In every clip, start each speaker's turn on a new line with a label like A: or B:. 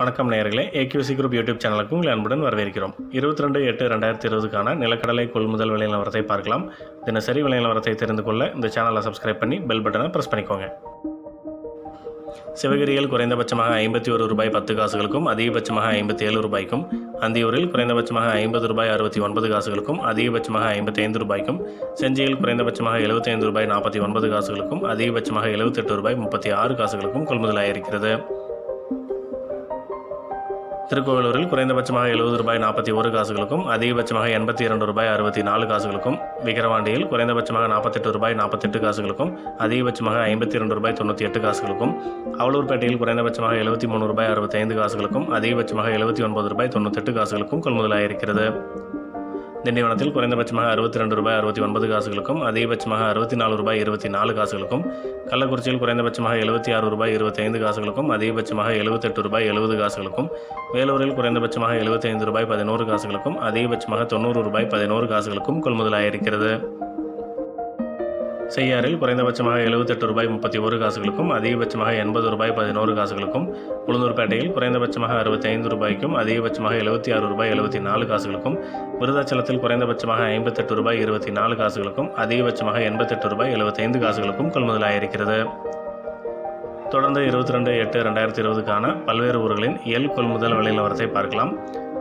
A: வணக்கம் நேயர்களே. AQC group YouTube சேனலுக்கு உங்கள் அன்புடன் வரவேற்கிறோம். இருபத்தி ரெண்டு எட்டு ரெண்டாயிரத்தி இருபதுக்கான நிலக்கடலை கொள்முதல் விலை நிலவரத்தை பார்க்கலாம். தினசரி விலை நிலவரத்தை தெரிந்து கொள்ள இந்த சேனலை சப்ஸ்கிரைப் பண்ணி பெல் பட்டனை ப்ரெஸ் பண்ணிக்கோங்க. சிவகிரியில் குறைந்தபட்சமாக ஐம்பத்தி ஒரு ரூபாய் பத்து காசுகளுக்கும் அதிகபட்சமாக ஐம்பத்தி ஏழு ரூபாய்க்கும் அந்தியூரில் குறைந்தபட்சமாக ஐம்பது ரூபாய் அறுபத்தி ஒன்பது காசுகளுக்கும் அதிகபட்சமாக ஐம்பத்தி ஐந்து ரூபாய்க்கும் செஞ்சியில் குறைந்தபட்சமாக எழுபத்தைந்து ரூபாய் நாற்பத்தி ஒன்பது காசுகளுக்கும் அதிகபட்சமாக எழுபத்தெட்டு ரூபாய் முப்பத்தி ஆறு காசுகளுக்கும் கொள்முதலாயிருக்கிறது. திருக்கோவிலூரில் குறைந்தபட்சமாக எழுபது ரூபாய் நாற்பத்தி ஒரு காசுகளுக்கும் அதிகபட்சமாக எண்பத்தி இரண்டு ரூபாய் அறுபத்தி நாலு காசுகளுக்கும் விக்கிரவாண்டியில் குறைந்தபட்சமாக நாற்பத்தெட்டு ரூபாய் நாற்பத்தெட்டு காசுகளுக்கும் அதிகபட்சமாக ஐம்பத்தி இரண்டு ரூபாய் தொண்ணூற்றி எட்டு காசுகளுக்கும் அவலூர்பேட்டையில் குறைந்தபட்சமாக எழுபத்தி மூணு ரூபாய் அறுபத்தைந்து காசுகளுக்கும் அதிகபட்சமாக எழுபத்தி ஒன்பது ரூபாய் தொண்ணூத்தெட்டு காசுகளுக்கும் கொள்முதலாயிருக்கிறது. திண்டிவனத்தில் குறைந்தபட்சமாக அறுபத்தி ரெண்டு ரூபாய் அறுபத்தி ஒன்பது காசுகளுக்கும் அதிகபட்சமாக அறுபத்தி நாலு ரூபாய் இருபத்தி நாலு காசுகளுக்கும் கள்ளக்குறிச்சியில் குறைந்தபட்சமாக எழுபத்தி ஆறு ரூபாய் இருபத்தைந்து காசுகளுக்கும் அதிகபட்சமாக எழுபத்தெட்டு ரூபாய் எழுபது காசுகளுக்கும் வேலூரில் குறைந்தபட்சமாக எழுபத்தைந்து ரூபாய் பதினோரு காசுகளுக்கும் அதிகபட்சமாக தொண்ணூறு ரூபாய் பதினோரு காசுகளுக்கும் கொள்முதலாயிருக்கிறது. செய்யாறில் குறைந்தபட்சமாக எழுபத்தெட்டு ரூபாய் முப்பத்தி ஒரு காசுகளுக்கும் அதிகபட்சமாக எண்பது ரூபாய் பதினோரு காசுகளுக்கும் உளுந்தூர்பேட்டையில் குறைந்தபட்சமாக அறுபத்தைந்து ரூபாய்க்கும் அதிகபட்சமாக எழுபத்தி ஆறு ரூபாய் எழுபத்தி நாலு காசுகளுக்கும் விருதாச்சலத்தில் குறைந்தபட்சமாக ஐம்பத்தெட்டு ரூபாய் இருபத்தி நாலு காசுகளுக்கும் அதிகபட்சமாக எண்பத்தெட்டு ரூபாய் எழுபத்தைந்து காசுகளுக்கும் கொள்முதலாயிருக்கிறது. தொடர்ந்து இருபத்தி ரெண்டு எட்டு ரெண்டாயிரத்தி இருபதுக்கான பல்வேறு ஊர்களின் எல் கொள்முதல் விலை நிலவரத்தை பார்க்கலாம்.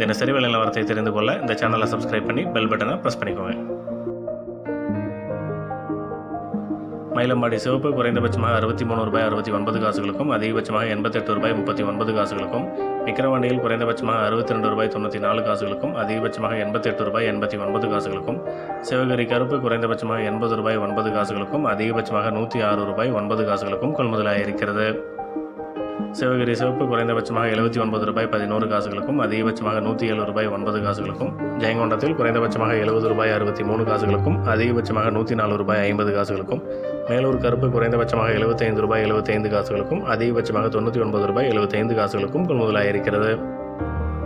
A: தினசரி விலை நிலவரத்தை தெரிந்து கொள்ள இந்த சேனலை சப்ஸ்கிரைப் பண்ணி பெல் பட்டனை ப்ரெஸ் பண்ணிக்கோங்க. மயிலம்பாடி சிவப்பு குறைந்தபட்சமாக அறுபத்தி மூணு ரூபாய் அறுபத்தி ஒன்பது காசுகளுக்கும் அதிகபட்சமாக எண்பத்தெட்டு ரூபாய் முப்பத்தி ஒன்பது காசுகளுக்கும் விக்கிரவாண்டியில் குறைந்தபட்சமாக அறுபத்தி ரெண்டு ரூபாய் தொண்ணூற்றி நாலு காசுகளுக்கும் அதிகபட்சமாக எண்பத்தெட்டு ரூபாய் எண்பத்தி ஒன்பது காசுகளுக்கும் சிவகிரி கருப்பு குறைந்தபட்சமாக எண்பது ரூபாய் ஒன்பது காசுகளுக்கும் அதிகபட்சமாக நூற்றி ஆறு ரூபாய் ஒன்பது காசுகளுக்கும் கொள்முதலாயிருக்கிறது சிவகிரி சிவப்பு குறைந்தபட்சமாக எழுபத்தி ஒன்பது ரூபாய் பதினோரு காசுகளுக்கும் அதிகபட்சமாக நூற்றி ஏழு ரூபாய் ஒன்பது காசுகளுக்கும் ஜெயங்கொண்டத்தில் குறைந்தபட்சமாக எழுபது ரூபாய் அறுபத்தி மூணு காசுகளுக்கும் அதிகபட்சமாக நூற்றி நாலு ரூபாய் ஐம்பது காசுகளுக்கும் மேலூர் கருப்பு குறைந்தபட்சமாக எழுபத்தைந்து ரூபாய் எழுபத்தைந்து காசுகளுக்கும் அதிகபட்சமாக தொண்ணூற்றி ஒன்பது ரூபாய் எழுபத்தைந்து காசுகளுக்கும் கொள்முதலாயிருக்கிறது.